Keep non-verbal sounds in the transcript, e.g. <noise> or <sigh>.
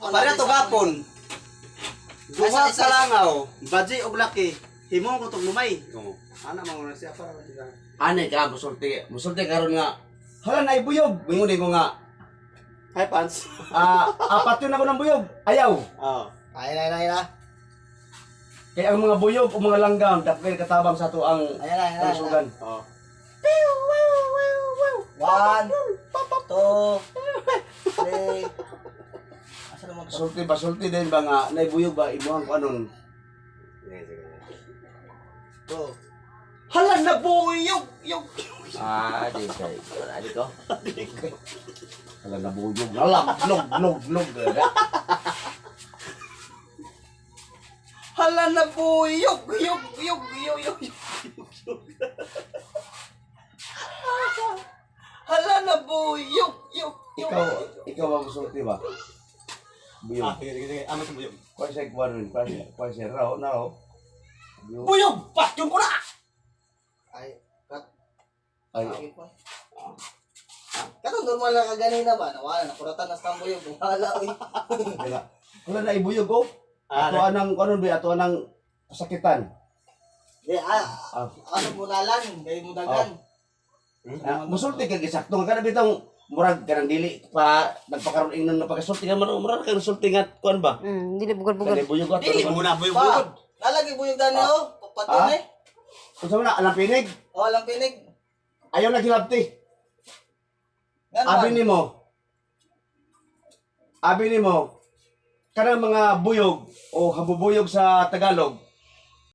Para to gapon. Duha sa langaw, baji og laki. Himo ko tong lumay. Oo. Ana mo na siya para sila. Ano ka, musulti. Musulti karon nga. Hala na ibuyog. Mingon ko nga. Hi pants. Ah, apat yun ako ng buyog. Ayaw. Oh. Ay, ay, ay, ay. Kaya ang mga buyog o mga langgam, dapat katabang sa to ang Ayan, ayan, ayan. kalusugan. Oh. One, two, Sulti ba? Sulti din ba nga? Naibuyog ba? Ibuhang ko anong? Two. Hala na buyog. Yog. Ah, di kay. Wala di ko. Hala na buyog. Hala, glog, glog, glog. Hala na buyog. Yog, yog, yog, yog. Hala na buyog. Yog, yog. Ikaw, ikaw ba musulti ba? Buyog. Ah, sige, sige, sige. Ano sa buyog? Kuha siya kuha rin. Kuha siya. Raw. Na raw. Buyog. Buyog! Patyon ko na! Ay, cut. Ay, Ay, pa. Kato normal na kaganina ba? Nawala na kuratan na stambo yung wala oy. <laughs> wala. Wala na ibuyog ko. Ato Ah, anang, ano ba? Ato anang kasakitan. Di ah, Ah. ano bunalan, kay mudagan. Ah, musulti ka gisakto ka na bitong murag ka ng dili pa nagpakaroon ingnon na pagkasulti nga man murag ka sulti nga kuan ba Mm, dili bugar-bugar. kani buyog ato Dili mo na buyog Pa, buyog. dani oh. Ah? eh. unsa man na alang pinig Oh, alang pinig. ayaw na hilabti Nga abi naman. nimo abi nimo kanang mga buyog o habubuyog sa Tagalog